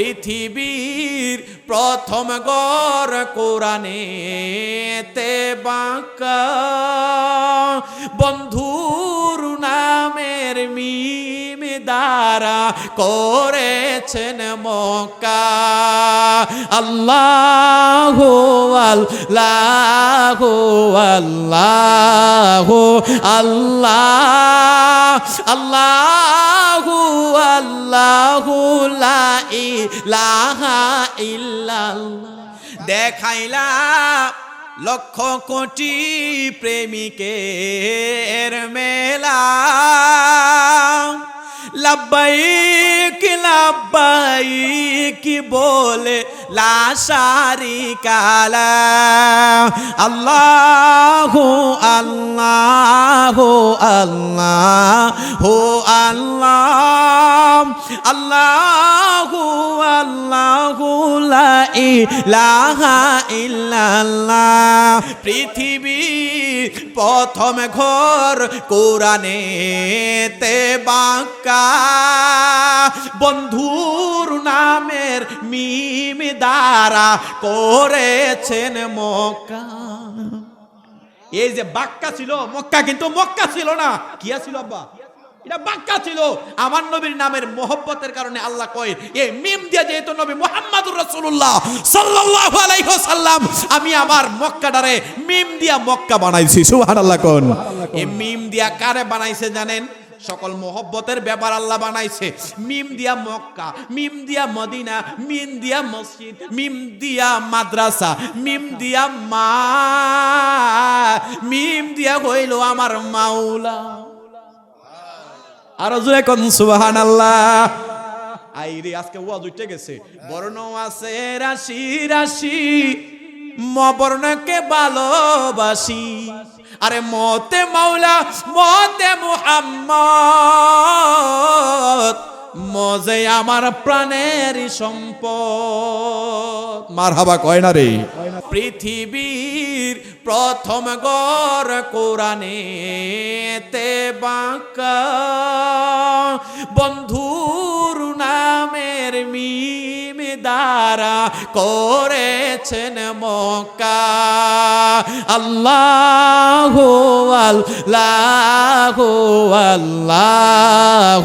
পৃথিবীর প্রথম গর কোরআনে তে বাঁকা। বন্ধুর নামের মিম দ্বারা করেছেন মক্কা। আল্লাহ আল্লাহ আল্লাহ আল্লাহ। আল্লাহ আল্লাহ লা ইলাহা ইল্লাল্লাহ। দেখাইলা লক্ষ কোটি প্রেমিকের মেলা। লাব্বাইক লাব্বাইক বলে লাশারি কালা আল্লাহ আল্লাহ আল্লাহ। হো আল্লাহ। আল্লাহ পৃথিবী প্রথম ঘর কোরআনে তে বাঁকা বন্ধুর নামের মিম দ্বারা করেছেন মক্কা। এই যে বাক্কা ছিল, মক্কা কিন্তু মক্কা ছিল না। কিয়া ছিল আব্বা? এটা বাক্কা ছিল। আমার নবীর নামের মোহব্বতের কারণে আল্লাহ কয় এই মিম দিয়ে যেহেতু নবী মুহাম্মাদুর রাসূলুল্লাহ সাল্লাল্লাহু আলাইহি ওয়াসাল্লাম, আমি আমার মক্কাটারে মিম দিয়া মক্কা বানাইছি। সুবহানাল্লাহ কোন? এই মিম দিয়া কারে বানাইছে জানেন? সকল মোহব্বতের ব্যাপার আল্লাহ বানাইছে। মিম দিয়া মক্কা, মিম দিয়া মদিনা, মিম দিয়া মসজিদ, মিম দিয়া মাদ্রাসা, মিম দিয়া মা, মিম দিয়া হইল আমার মাওলা। আর জুড়ে কোন সুবাহান আল্লাহ আইরে, আজকে ওয়াজ উঠে গেছে। বর্ণ আছে রাশি রাশি ম বর্ণকে ভালোবাসি। আরে মতে মাওলা, মতে মুহাম্মদ। মজে আমার প্রাণের সম্পদ। মার হাবা কয় না রে? পৃথিবীর প্রথম গর কোরআনে তে বাঁকা। বন্ধুর নামের মিম দ্বারা করেছেন মক্কা। আল্লাহ আল্লাহ আল্লাহ